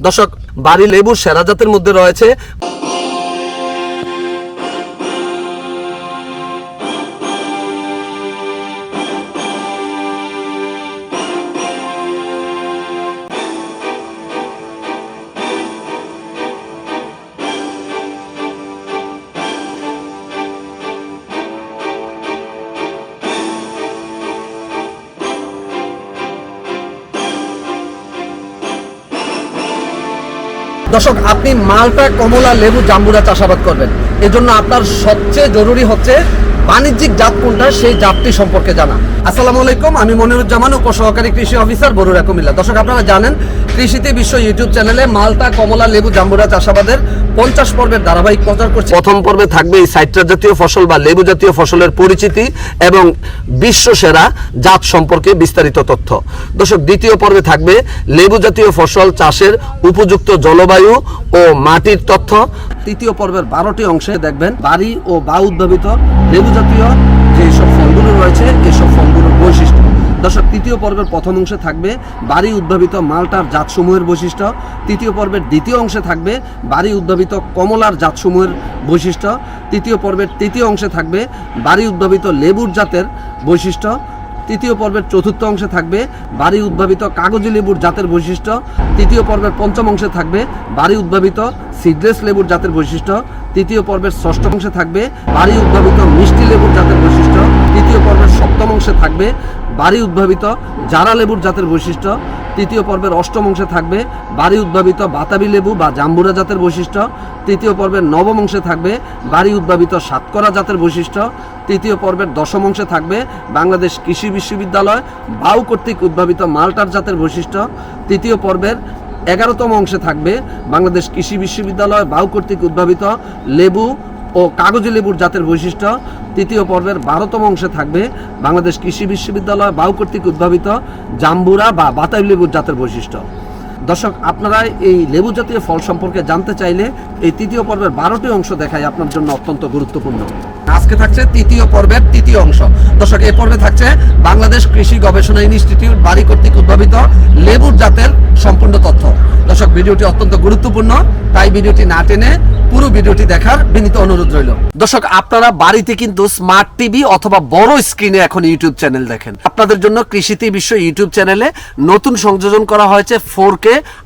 দর্শক বাড়ি লেবু সেরা জাতের মধ্যে রয়েছে দর্শক, আপনি মালটা, কমলা, লেবু, জাম্বুরা চাষাবাদ করবেন। এজন্য আপনার সবচেয়ে জরুরি হচ্ছে বাণিজ্যিক জাত কোনটা, সেই জাতটি সম্পর্কে জানা। আসসালামু আলাইকুম, আমি মনিরুজ্জামান, উপসহকারী কৃষি অফিসার বরুরা কুমিল্লা। দর্শক, আপনারা জানেন, কৃষিতে বিশ্ব ইউটিউব চ্যানেলে মালটা, কমলা, লেবু, জাম্বুরা চাষাবাদের পঞ্চাশ পর্বের ধারাবাহিক প্রচার করছে। প্রথম পর্বে থাকবে এই সাইট্রাস জাতীয় ফসল বা লেবু জাতীয় ফসলের পরিচিতি এবং বিশ্ব সেরা জাত সম্পর্কে বিস্তারিত তথ্য। দর্শক, দ্বিতীয় পর্বে থাকবে লেবু জাতীয় ফসল, চাষের উপযুক্ত জলবায়ু ও মাটির তথ্য। তৃতীয় পর্বের বারোটি অংশে দেখবেন বাড়ি ও বা উদ্ভাবিত লেবু জাতীয় যেসব ফলগুলো রয়েছে এসব ফলগুলোর বৈশিষ্ট্য দর্শক তৃতীয় পর্বের প্রথম অংশে থাকবে বাড়ি উদ্ভাবিত মালটার জাতসমূহের বৈশিষ্ট্য। তৃতীয় পর্বের দ্বিতীয় অংশে থাকবে বাড়ি উদ্ভাবিত কমলার জাতসমূহের বৈশিষ্ট্য। তৃতীয় পর্বের তৃতীয় অংশে থাকবে বাড়ি উদ্ভাবিত লেবুর জাতের বৈশিষ্ট্য। তৃতীয় পর্বের চতুর্থ অংশে থাকবে বাড়ি উদ্ভাবিত কাগজি লেবুর জাতের বৈশিষ্ট্য। তৃতীয় পর্বের পঞ্চম অংশে থাকবে বাড়ি উদ্ভাবিত সিডলেস লেবুর জাতের বৈশিষ্ট্য। তৃতীয় পর্বের ষষ্ঠ অংশে থাকবে বাড়ি উদ্ভাবিত মিষ্টি লেবুর জাতের বৈশিষ্ট্য। তৃতীয় পর্বের সপ্তম অংশে থাকবে বাড়ি উদ্ভাবিত জারা লেবুর জাতের বৈশিষ্ট্য। তৃতীয় পর্বের অষ্টম অংশে থাকবে বাড়ি উদ্ভাবিত বাতাবি লেবু বা জাম্বুরা জাতের বৈশিষ্ট্য। তৃতীয় পর্বের নবম অংশে থাকবে বাড়ি উদ্ভাবিত সাতকরা জাতের বৈশিষ্ট্য। তৃতীয় পর্বের দশম অংশে থাকবে বাংলাদেশ কৃষি বিশ্ববিদ্যালয় বাউ কর্তৃক উদ্ভাবিত মাল্টার জাতের বৈশিষ্ট্য। তৃতীয় পর্বের এগারোতম অংশে থাকবে বাংলাদেশ কৃষি বিশ্ববিদ্যালয় বাউ কর্তৃক উদ্ভাবিত লেবু ও কাগজি লেবুর জাতের বৈশিষ্ট্য। তৃতীয় পর্বের বারোতম অংশে থাকবে বাংলাদেশ কৃষি বিশ্ববিদ্যালয় বাউ কর্তৃক উদ্ভাবিত জাম্বুরা বা বাতাবি লেবুর জাতের বৈশিষ্ট্য। দর্শক, আপনারা এই লেবু জাতীয় ফল সম্পর্কে জানতে চাইলে এই তৃতীয় পর্বের বারোটি অংশ দেখাই আপনার জন্য অত্যন্ত গুরুত্বপূর্ণ। আজকে থাকছে তৃতীয় পর্বের তৃতীয় অংশ। দর্শক, এই পর্বে থাকছে বাংলাদেশ কৃষি গবেষণা ইনস্টিটিউট বাড়ি কর্তৃক উদ্ভাবিত লেবুর জাতের সম্পূর্ণ তথ্য। দর্শক, ভিডিওটি অত্যন্ত গুরুত্বপূর্ণ, তাই ভিডিওটি না টেনে পুরো ভিডিওটি দেখার বিনীত অনুরোধ রইল। দর্শক, আপনারা বাড়িতে কিন্তু স্মার্ট টিভি অথবা বড় স্ক্রিনে এখন ইউটিউব চ্যানেল দেখেন। আপনাদের জন্য কৃষিতে বিশ্ব ইউটিউব চ্যানেলে নতুন সংযোজন করা হয়েছে ফোর কে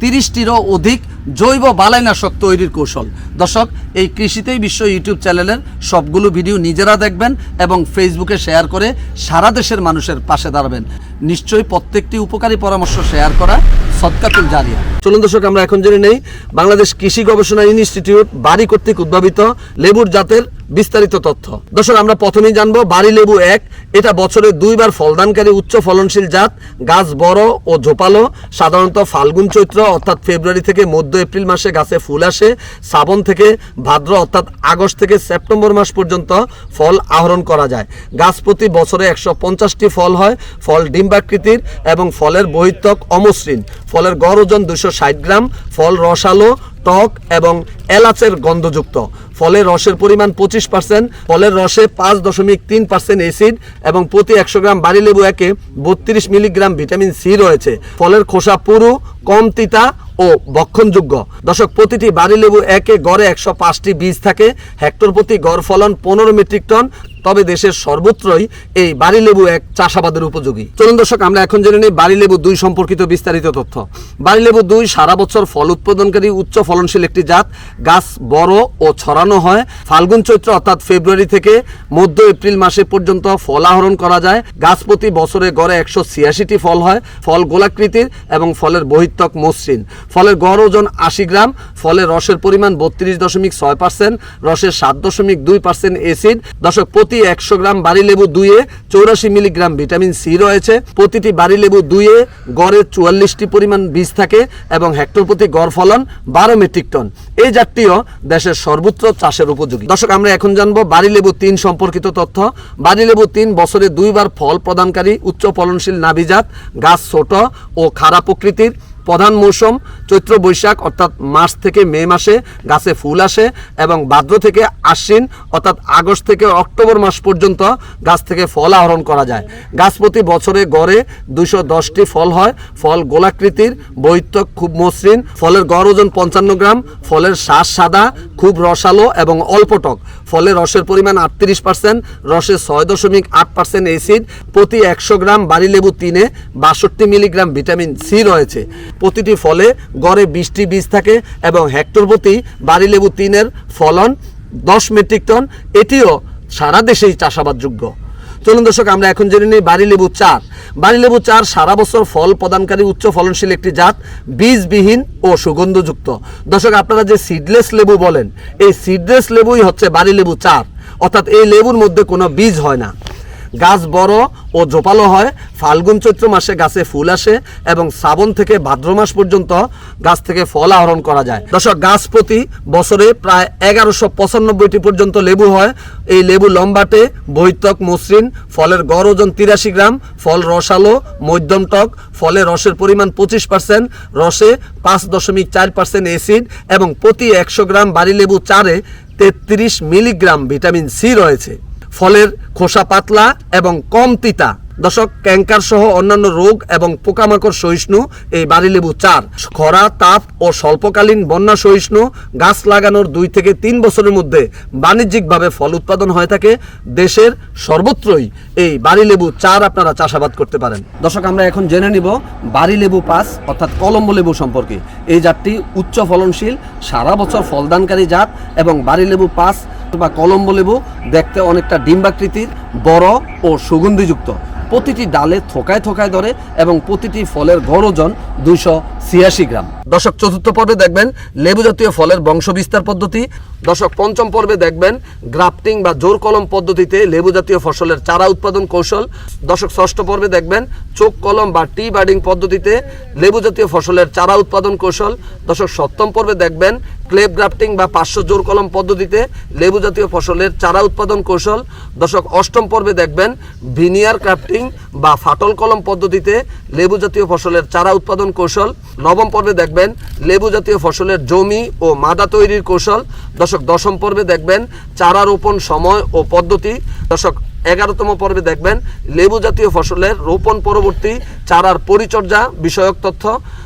তিরিশটিরও অধিক জৈব বালাইনাশক তৈরির কৌশল। দর্শক, এই কৃষিতেই বিশ্ব ইউটিউব চ্যানেলের সবগুলো ভিডিও নিজেরা দেখবেন এবং ফেসবুকে শেয়ার করে সারা দেশের মানুষের পাশে দাঁড়াবেন। নিশ্চয়ই প্রত্যেকটি উপকারী পরামর্শ শেয়ার করা সৎকাতুল জারিয়া। চলুন দর্শক, আমরা এখন জেনে নেই, বাংলাদেশ কৃষি গবেষণা ইনস্টিটিউট বাড়ি কর্তৃক উদ্ভাবিত লেবুর জাতের বিস্তারিত তথ্য। দর্শক, আমরা প্রথমেই জানব বাড়ি লেবু এক, এটা বছরে দুইবার ফলদানকারী উচ্চ ফলনশীল জাত, গাছ বড় ও ঝোপালো, সাধারণত ফাল্গুন চৈত্র, অর্থাৎ ফেব্রুয়ারি থেকে মধ্য এপ্রিল মাসে গাছে ফুল আসে, শ্রাবণ থেকে ভাদ্র, অর্থাৎ আগস্ট থেকে সেপ্টেম্বর মাস পর্যন্ত ফল আহরণ করা যায়। গাছ প্রতি বছরে একশো পঞ্চাশটি ফল হয়, ফল ডিম্বাকৃতির এবং ফলের বহিত্বক অমসৃণ। ফলের গড় ওজন দুশো ষাট গ্রাম, ফল রসালো, টক এবং এলাচের গন্ধযুক্ত। ফলের রসের পরিমাণ পঁচিশ পার্সেন্ট ফলের রসে পাঁচ দশমিক তিন পার্সেন্ট এসিড এবং প্রতি একশো গ্রাম বাড়ি লেবু একে বত্রিশ মিলিগ্রাম ভিটামিন সি রয়েছে। ফলের খোসা পুরু, কম তিতা ও বক্ষণযোগ্য দর্শক, প্রতিটি বাড়ি লেবু একে গড়ে একশো পাঁচটি বীজ থাকে। হেক্টর প্রতি গড় ফলন পনেরো মেট্রিক টন। তবে দেশের সর্বত্রই এই বাড়ি লেবু এক চাষাবাদের উপযোগী। চলুন দর্শক, আমরা এখন জেনে নিই বাড়ি লেবু দুই সম্পর্কিত বিস্তারিত তথ্য। বাড়ি লেবু দুই সারা বছর ফল উৎপাদনকারী উচ্চ ফলনশীল একটি জাত। গাছ বড় ও ছড়ানো হয়। ফাল্গুন চৈত্র, অর্থাৎ ফেব্রুয়ারি থেকে মধ্য এপ্রিল মাসে পর্যন্ত ফল আহরণ করা যায়। গাছ প্রতি বছরে গড়ে একশো ছিয়াশিটি ফল হয়। ফল গোলাকৃতির এবং ফলের বহিত্বক মসৃণ। ফলের গড় ওজন আশি গ্রাম ফলের রসের পরিমাণ বত্রিশ দশমিক ছয় পার্সেন্ট, রসের সাত দশমিক দুই পার্সেন্ট এসিড দশক প্রতি একশো গ্রাম বাড়ি লেবু দুইয়ে চৌরাশি মিলিগ্রাম ভিটামিন সি রয়েছে। প্রতিটি বাড়ি লেবু দুইয়ে গড়ে চুয়াল্লিশটি পরিমাণ বীজ থাকে এবং হেক্টর প্রতি গড় ফলন বারো মেট্রিক টন। এই জাতটিও দেশের সর্বত্র চাষের উপযোগী। দর্শক, আমরা এখন জানব বাড়ি লেবু তিন সম্পর্কিত তথ্য। বাড়ি লেবু তিন বছরে দুইবার ফল প্রদানকারী উচ্চ ফলনশীল নাভিজাত গাছ ছোট ও খারাপ প্রকৃতির। প্রধান মৌসুম চৈত্র বৈশাখ, অর্থাৎ মার্চ থেকে মে মাসে গাছে ফুল আসে এবং ভাদ্র থেকে আশ্বিন, অর্থাৎ আগস্ট থেকে অক্টোবর মাস পর্যন্ত গাছ থেকে ফল আহরণ করা যায়। গাছ প্রতি বছরে গড়ে দুইশো দশটি ফল হয়। ফল গোলাকৃতির বৈত্যক খুব মসৃণ। ফলের গড় ওজন পঞ্চান্ন গ্রাম। ফলের শ্বাস সাদা, খুব রসালো এবং অল্প টক। ফলে রসের পরিমাণ আটত্রিশ পার্সেন্ট রসে ছয় দশমিক আট পার্সেন্ট এসিড প্রতি একশো গ্রাম বাড়ি লেবু তিনে বাষট্টি মিলিগ্রাম ভিটামিন সি রয়েছে। প্রতিটি ফলে গড়ে বিশটি বীজ থাকে এবং হেক্টর প্রতি বাড়ি লেবু তিনের ফলন দশ মেট্রিক টন। এটিও সারা দেশেই চাষাবাদযোগ্য। চলুন দর্শক, আমরা এখন জেনে নিই বাড়ি লেবু চার। বাড়ি লেবু চার সারা বছর ফল প্রদানকারী উচ্চ ফলনশীল একটি জাত, বীজবিহীন ও সুগন্ধযুক্ত। দর্শক, আপনারা যে সিডলেস লেবু বলেন, এই সিডলেস লেবুই হচ্ছে বাড়ি লেবু চার। অর্থাৎ এই লেবুর মধ্যে কোনো বীজ হয় না। গাছ বড় ও জোপালো হয়। ফাল্গুন চৈত্র মাসে গাছে ফুল আসে এবং শ্রাবণ থেকে ভাদ্র মাস পর্যন্ত গাছ থেকে ফল আহরণ করা যায়। দর্শক, গাছ প্রতি বছরে প্রায় এগারোশো পঁচানব্বইটি পর্যন্ত লেবু হয়। এই লেবু লম্বাটে বৈতক, মসৃণ, ফলের গড় ওজন তিরাশি গ্রাম, ফল রসালো, মধ্যম টক, ফলে রসের পরিমাণ পঁচিশ পার্সেন্ট, রসে পাঁচ দশমিক চার পার্সেন্ট অ্যাসিড এবং প্রতি একশো গ্রাম বাড়ি লেবু চারে তেত্রিশ মিলিগ্রাম ভিটামিন সি রয়েছে। ফলের খোসা পাতলা এবং কম তিতা। দশক ক্যাঙ্কার সহ অন্যান্য রোগ এবং পোকামাকড় সহিষ্ণু এই বাড়ি লেবু চার। খরা, তাপ ও স্বল্পকালীন বন্যা সহিষ্ণু গাছ লাগানোর দুই থেকে তিন বছরের মধ্যে বাণিজ্যিকভাবে ফল উৎপাদন হয়ে থাকে। দেশের সর্বত্রই এই বাড়ি লেবু চার আপনারা চাষাবাদ করতে পারেন। দর্শক, আমরা এখন জেনে নিব বাড়ি লেবু পাস, অর্থাৎ কলম্বো লেবু সম্পর্কে। এই জাতটি উচ্চ ফলনশীল, সারা বছর ফলদানকারী জাত এবং বাড়ি লেবু পাস বা কলম্ব লেবু দেখতে অনেকটা ডিম্বাকৃতির, বড় ও সুগন্ধিযুক্ত। প্রতিটি ডালে থোকায় থোকায় ধরে এবং প্রতিটি ফলের গড় ওজন দুইশো ছিয়াশি গ্রাম। দশক চতুর্থ পর্বে দেখবেন লেবু জাতীয় ফলের বংশ বিস্তার পদ্ধতি। দশক পঞ্চম পর্বে দেখবেন গ্রাফটিং বা জোর কলম পদ্ধতিতে লেবু জাতীয় ফসলের চারা উৎপাদন কৌশল। দশক ষষ্ঠ পর্বে দেখবেন চোখ কলম বা টি বার্ডিং পদ্ধতিতে লেবু জাতীয় ফসলের চারা উৎপাদন কৌশল। দশক সপ্তম পর্বে দেখবেন ক্লেপ গ্রাফটিং বা পাঁচশো জোর কলম পদ্ধতিতে লেবু জাতীয় ফসলের চারা উৎপাদন কৌশল। দশক অষ্টম পর্বে দেখবেন ভিনিয়ার ক্রাফটিং বা ফাটল কলম পদ্ধতিতে লেবু জাতীয় ফসলের চারা উৎপাদন কৌশল। নবম পর্বে দেখবেন লেবু জাতীয় ফসলের জমি ও মাদা তৈরির কৌশল। দশক দশম পর্বে দেখবেন চারা রোপণ সময় ও পদ্ধতি। দশক এগারোতম পর্বে দেখবেন লেবু জাতীয় ফসলের রোপণ পরবর্তী চারার পরিচর্যা, বিষয়ক তথ্য।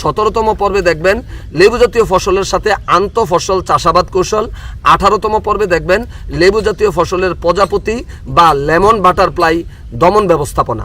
সতেরোতম পর্বে দেখবেন লেবু জাতীয় ফসলের সাথে আন্ত ফসল চাষাবাদ কৌশল। আঠারোতম পর্বে দেখবেন লেবু জাতীয় ফসলের প্রজাপতি বা লেমন বাটারফ্লাই দমন ব্যবস্থাপনা।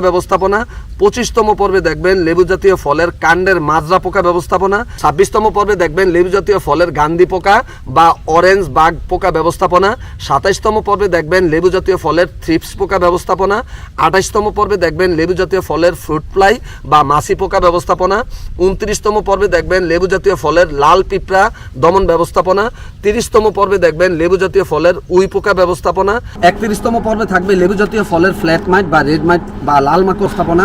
ব্যবস্থাপনা পঁচিশতম পর্বে দেখবেন লেবু জাতীয় ফলের কাণ্ডের মাজরা পোকা ব্যবস্থাপনা, ছাব্বিশতম পর্বে দেখবেন লেবু জাতীয় ফলের গান্ধী পোকা বা অরেঞ্জ বাগ পোকা ব্যবস্থাপনা, সাতাইশতম পর্বে দেখবেন লেবু জাতীয় ফলের থ্রিপস পোকা ব্যবস্থাপনা আঠাইশতম পর্বে দেখবেন লেবু জাতীয় ফলের ফ্রুট ফ্লাই বা মাছি পোকা ব্যবস্থাপনা, উনত্রিশতম পর্বে দেখবেন লেবু জাতীয় ফলের লাল পিঁপড়া দমন ব্যবস্থাপনা, তিরিশতম পর্বে দেখবেন লেবু জাতীয় ফলের উই পোকা ব্যবস্থাপনা, একত্রিশতম পর্বে থাকবে লেবু জাতীয় ফলের ফ্ল্যাট মাইট বা রেড মাইট বা লাল মাকড় স্থাপনা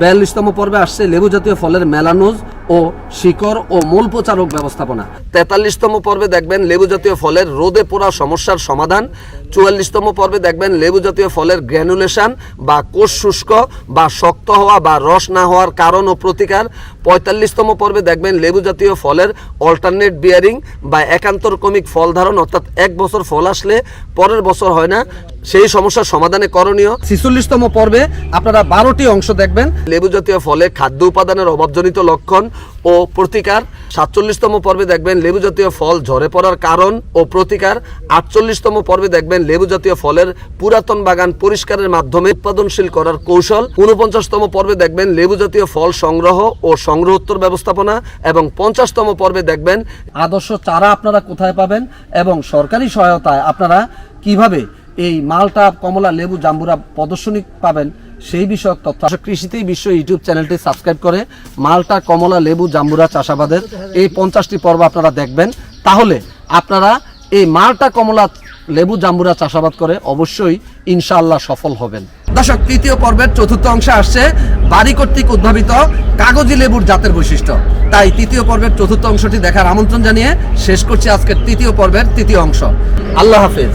বিয়াল্লিশতম পর্বে আসছে লেবু জাতীয় ফলের মেলানোজ ও শিকড় ও মূল পচা রোগ ব্যবস্থাপনা। তেতাল্লিশতম পর্বে দেখবেন লেবু জাতীয় ফলের রোদে পোড়া সমস্যার সমাধান। চুয়াল্লিশতম পর্বে দেখবেন লেবু জাতীয় ফলের গ্র্যানুলেশন বা কোষ শুষ্ক বা শক্ত হওয়া বা রস না হওয়ার কারণ ও প্রতিকার। পঁয়তাল্লিশতম পর্বে দেখবেন লেবু জাতীয় ফলের অল্টারনেট বিয়ারিং বা একান্তর কমিক ফল ধারণ, অর্থাৎ এক বছর ফল আসলে পরের বছর হয় না। সেই সমস্যার সমাধানে করণীয়। ছিচল্লিশতম পর্বে আপনারা বারোটি অংশ দেখবেন। লেবু জাতীয় ফলে খাদ্য উপাদানের অভাবজনিত লক্ষণ ও প্রতিকার। সাতচল্লিশতম পর্বে দেখবেন লেবু জাতীয় ফল ঝরে পড়ার কারণ ও প্রতিকার। আটচল্লিশতম পর্বে দেখবেন লেবু জাতীয় ফলের পুরাতন বাগান পরিষ্কারের মাধ্যমে উৎপাদনশীল করার কৌশল। উনপঞ্চাশতম পর্বে দেখবেন লেবু জাতীয় ফল সংগ্রহ ও সংগ্রহোত্তর ব্যবস্থাপনা এবং পঞ্চাশতম পর্বে দেখবেন আদর্শ চারা আপনারা কোথায় পাবেন এবং সরকারি সহায়তায় আপনারা কীভাবে এই মালটা, কমলা, লেবু, জাম্বুরা প্রদর্শনী পাবেন। সেই বিষয়ক তথ্য কৃষিতেই বিশ্ব ইউটিউব চ্যানেলটি সাবস্ক্রাইব করে মালটা, কমলা, লেবু, জাম্বুরা চাষাবাদের এই পঞ্চাশটি পর্ব আপনারা দেখবেন। তাহলে আপনারা এই মালটা, কমলা, লেবু, জাম্বুরা চাষাবাদ করে অবশ্যই ইনশাআল্লাহ সফল হবেন। দর্শক, তৃতীয় পর্বের চতুর্থ অংশে আসছে বাড়ি কর্তৃক উদ্ভাবিত কাগজি লেবুর জাতের বৈশিষ্ট্য। তাই তৃতীয় পর্বের চতুর্থ অংশটি দেখার আমন্ত্রণ জানিয়ে শেষ করছি আজকের তৃতীয় পর্বের তৃতীয় অংশ। আল্লাহ হাফেজ।